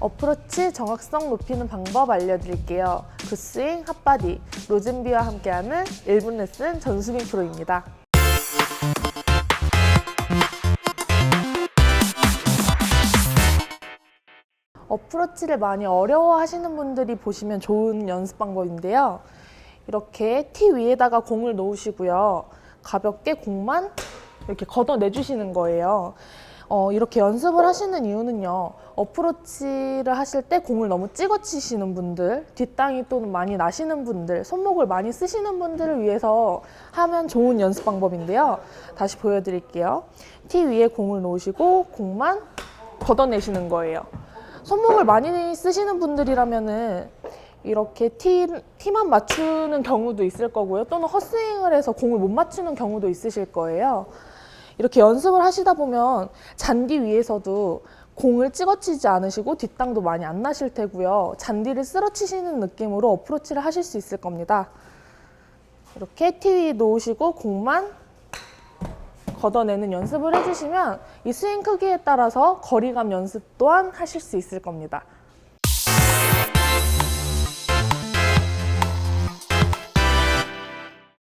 어프로치 정확성 높이는 방법 알려드릴게요. 굿스윙, 핫바디, 로즈비와 함께하는 1분 레슨 전수빈 프로입니다. 어프로치를 많이 어려워하시는 분들이 보시면 좋은 연습 방법인데요. 이렇게 티 위에다가 공을 놓으시고요. 가볍게 공만 이렇게 걷어내 주시는 거예요. 어, 이렇게 연습을 하시는 이유는요. 어프로치를 하실 때 공을 너무 찍어 치시는 분들, 뒷땅이 또는 많이 나시는 분들, 손목을 많이 쓰시는 분들을 위해서 하면 좋은 연습 방법인데요. 다시 보여드릴게요. 티 위에 공을 놓으시고 공만 걷어내시는 거예요. 손목을 많이 쓰시는 분들이라면은 이렇게 티, 티만 맞추는 경우도 있을 거고요. 또는 헛스윙을 해서 공을 못 맞추는 경우도 있으실 거예요. 이렇게 연습을 하시다 보면 잔디 위에서도 공을 찍어치지 않으시고 뒷땅도 많이 안 나실 테고요. 잔디를 쓸어치시는 느낌으로 어프로치를 하실 수 있을 겁니다. 이렇게 티 위에 놓으시고 공만 걷어내는 연습을 해주시면 이 스윙 크기에 따라서 거리감 연습 또한 하실 수 있을 겁니다.